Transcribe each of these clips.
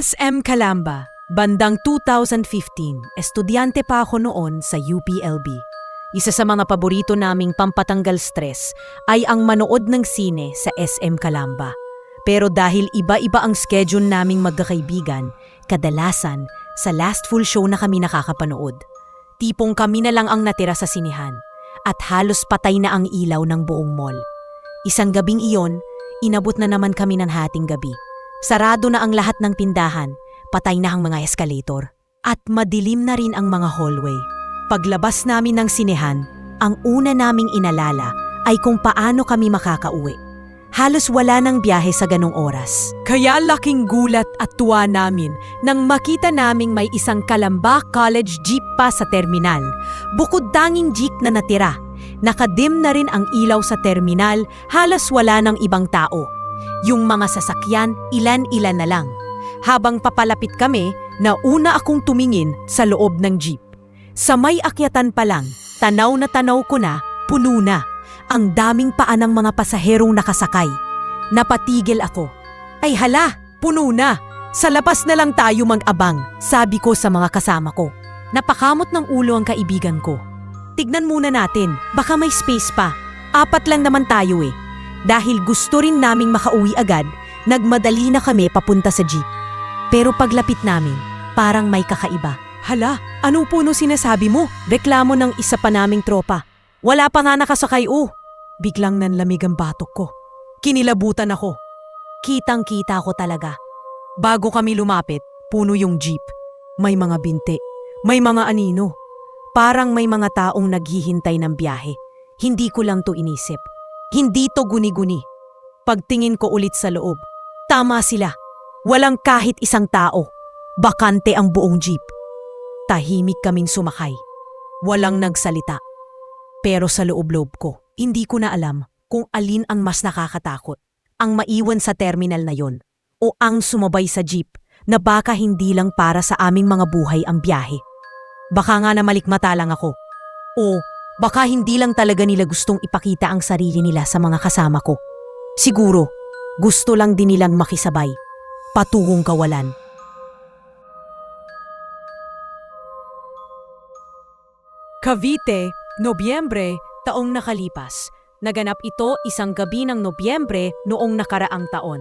SM Calamba, bandang 2015, estudyante pa ako noon sa UPLB. Isa sa mga paborito naming pampatanggal stress ay ang manood ng sine sa SM Calamba. Pero dahil iba-iba ang schedule naming magkakaibigan, kadalasan sa last full show na kami nakakapanood. Tipong kami na lang ang natira sa sinihan at halos patay na ang ilaw ng buong mall. Isang gabing iyon, inabot na naman kami ng hating gabi. Sarado na ang lahat ng tindahan, patay na ang mga escalator, at madilim na rin ang mga hallway. Paglabas namin ng sinehan, ang una naming inalala ay kung paano kami makakauwi. Halos wala ng biyahe sa ganong oras. Kaya laking gulat at tuwa namin nang makita naming may isang Kalamba College jeep pa sa terminal. Bukod tanging jeep na natira. Nakadim na rin ang ilaw sa terminal, halos wala ng ibang tao. Yung mga sasakyan, ilan-ilan na lang. Habang papalapit kami, nauna akong tumingin sa loob ng jeep. Sa may akyatan pa lang, tanaw na tanaw ko na, puno na. Ang daming paa ng mga pasaherong nakasakay. Napatigil ako. Ay hala, puno na. Sa labas na lang tayo mag-abang, sabi ko sa mga kasama ko. Napakamot ng ulo ang kaibigan ko. Tignan muna natin, baka may space pa. Apat lang naman tayo eh. Dahil gusto rin naming makauwi agad, nagmadali na kami papunta sa jeep. Pero paglapit namin, parang may kakaiba. Hala, anong puno sinasabi mo? Reklamo ng isa pa naming tropa. Wala pa nga nakasakay oh. Biglang nanlamig ang batok ko. Kinilabutan ako. Kitang-kita ko talaga. Bago kami lumapit, puno yung jeep. May mga binti. May mga anino. Parang may mga taong naghihintay ng biyahe. Hindi ko lang to inisip. Hindi to guni-guni. Pagtingin ko ulit sa loob, tama sila. Walang kahit isang tao. Bakante ang buong jeep. Tahimik kaming sumakay. Walang nagsalita. Pero sa loob-loob ko, hindi ko na alam kung alin ang mas nakakatakot. Ang maiwan sa terminal na yon o ang sumabay sa jeep na baka hindi lang para sa aming mga buhay ang biyahe. Baka nga na malikmata lang ako. O baka hindi lang talaga nila gustong ipakita ang sarili nila sa mga kasama ko. Siguro, gusto lang din nilang makisabay. Patungong kawalan. Cavite, Nobyembre, taong nakalipas. Naganap ito isang gabi ng Nobyembre noong nakaraang taon.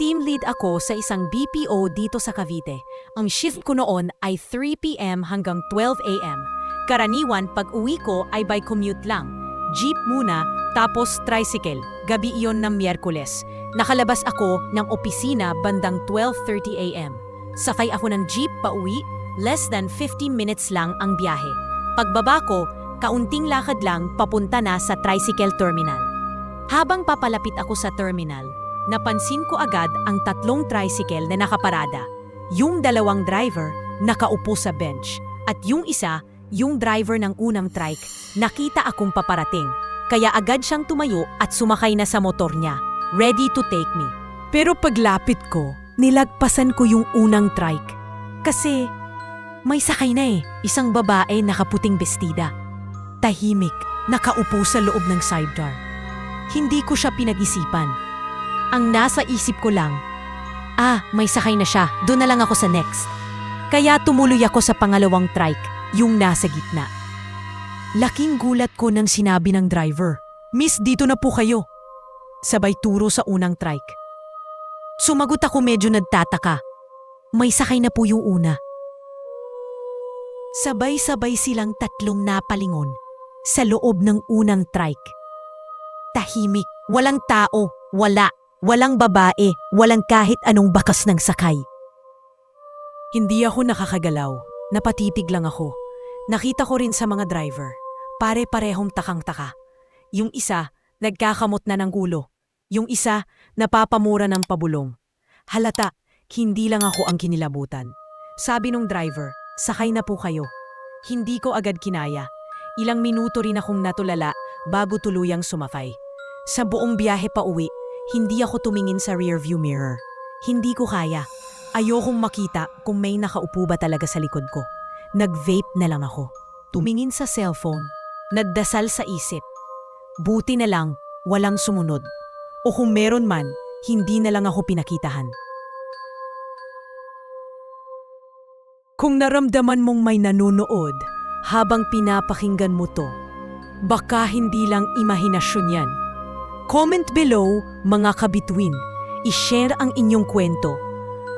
Team lead ako sa isang BPO dito sa Cavite. Ang shift ko noon ay 3pm hanggang 12am. Karaniwan pag uwi ko ay by commute lang. Jeep muna, tapos tricycle. Gabi iyon ng Miyerkules. Nakalabas ako ng opisina bandang 12.30am. Sakay ako ng jeep pa uwi, less than 15 minutes lang ang biyahe. Pagbaba ko, kaunting lakad lang papunta na sa tricycle terminal. Habang papalapit ako sa terminal, napansin ko agad ang tatlong tricycle na nakaparada. Yung dalawang driver, nakaupo sa bench. At yung isa, yung driver ng unang trike, nakita akong paparating. Kaya agad siyang tumayo at sumakay na sa motor niya, ready to take me. Pero paglapit ko, nilagpasan ko yung unang trike. Kasi may sakay na eh, isang babae nakaputing bestida. Tahimik, nakaupo sa loob ng sidecar. Hindi ko siya pinag-isipan. Ang nasa isip ko lang, ah, may sakay na siya, doon na lang ako sa next. Kaya tumuloy ako sa pangalawang trike, yung nasa gitna. Laking gulat ko nang sinabi ng driver, Miss, dito na po kayo. Sabay turo sa unang trike. Sumagot ako medyo nagtataka. May sakay na po yung una. Sabay-sabay silang tatlong napalingon sa loob ng unang trike. Tahimik, walang tao, wala, walang babae, walang kahit anong bakas ng sakay. Hindi ako nakakagalaw, napatitig lang ako. Nakita ko rin sa mga driver, pare-parehong takang-taka. Yung isa, nagkakamot na ng gulo. Yung isa, napapamura ng pabulong. Halata, hindi lang ako ang kinilabutan. Sabi nung driver, sakay na po kayo. Hindi ko agad kinaya. Ilang minuto rin akong natulala bago tuluyang sumakay. Sa buong biyahe pa uwi, hindi ako tumingin sa rearview mirror. Hindi ko kaya. Ayokong makita kung may nakaupo ba talaga sa likod ko. Nag-vape na lang ako. Tumingin sa cellphone. Nagdasal sa isip. Buti na lang, walang sumunod. O kung meron man, hindi na lang ako pinakitahan. Kung naramdaman mong may nanonood habang pinapakinggan mo to, baka hindi lang imahinasyon yan. Comment below, mga kabituin. I-share ang inyong kwento.